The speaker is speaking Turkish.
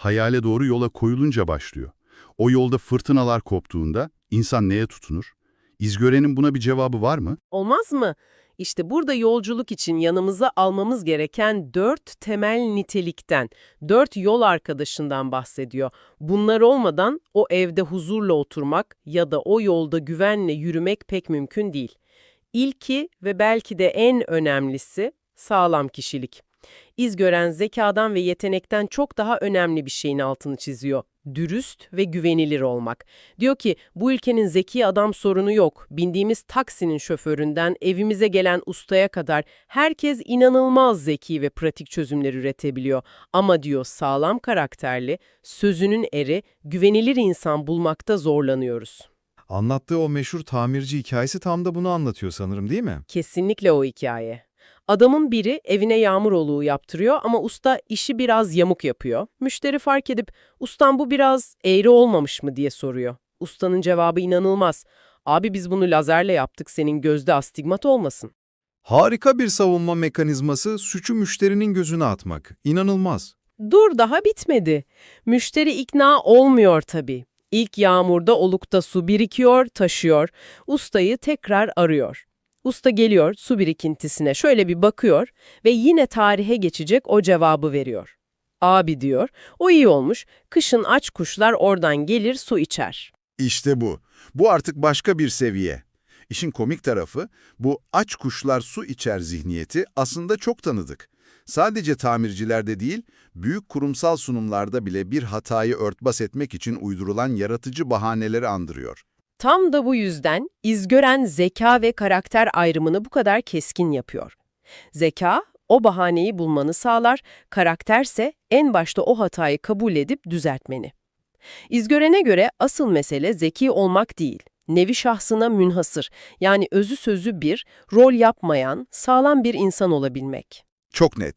hayale doğru yola koyulunca başlıyor. O yolda fırtınalar koptuğunda insan neye tutunur? İzgörenin buna bir cevabı var mı? Olmaz mı? İşte burada yolculuk için yanımıza almamız gereken dört temel nitelikten, dört yol arkadaşından bahsediyor. Bunlar olmadan o evde huzurla oturmak ya da o yolda güvenle yürümek pek mümkün değil. İlki ve belki de en önemlisi sağlam kişilik. İzgören zekadan ve yetenekten çok daha önemli bir şeyin altını çiziyor. Dürüst ve güvenilir olmak. Diyor ki bu ülkenin zeki adam sorunu yok. Bindiğimiz taksinin şoföründen evimize gelen ustaya kadar herkes inanılmaz zeki ve pratik çözümler üretebiliyor. Ama diyor sağlam karakterli, sözünün eri, güvenilir insan bulmakta zorlanıyoruz. Anlattığı o meşhur tamirci hikayesi tam da bunu anlatıyor sanırım değil mi? Kesinlikle o hikaye. Adamın biri evine yağmur oluğu yaptırıyor ama usta işi biraz yamuk yapıyor. Müşteri fark edip ustam bu biraz eğri olmamış mı diye soruyor. Ustanın cevabı inanılmaz. Abi biz bunu lazerle yaptık senin gözde astigmat olmasın. Harika bir savunma mekanizması suçu müşterinin gözüne atmak. İnanılmaz. Dur daha bitmedi. Müşteri ikna olmuyor tabii. İlk yağmurda olukta su birikiyor, taşıyor. Ustayı tekrar arıyor. Usta geliyor su birikintisine şöyle bir bakıyor ve yine tarihe geçecek o cevabı veriyor. Abi diyor, o iyi olmuş, kışın aç kuşlar oradan gelir su içer. İşte bu. Bu artık başka bir seviye. İşin komik tarafı, bu aç kuşlar su içer zihniyeti aslında çok tanıdık. Sadece tamircilerde değil, büyük kurumsal sunumlarda bile bir hatayı örtbas etmek için uydurulan yaratıcı bahaneleri andırıyor. Tam da bu yüzden izgören zeka ve karakter ayrımını bu kadar keskin yapıyor. Zeka, o bahaneyi bulmanı sağlar, karakterse en başta o hatayı kabul edip düzeltmeni. İzgörene göre asıl mesele zeki olmak değil, nevi şahsına münhasır, yani özü sözü bir, rol yapmayan, sağlam bir insan olabilmek. Çok net.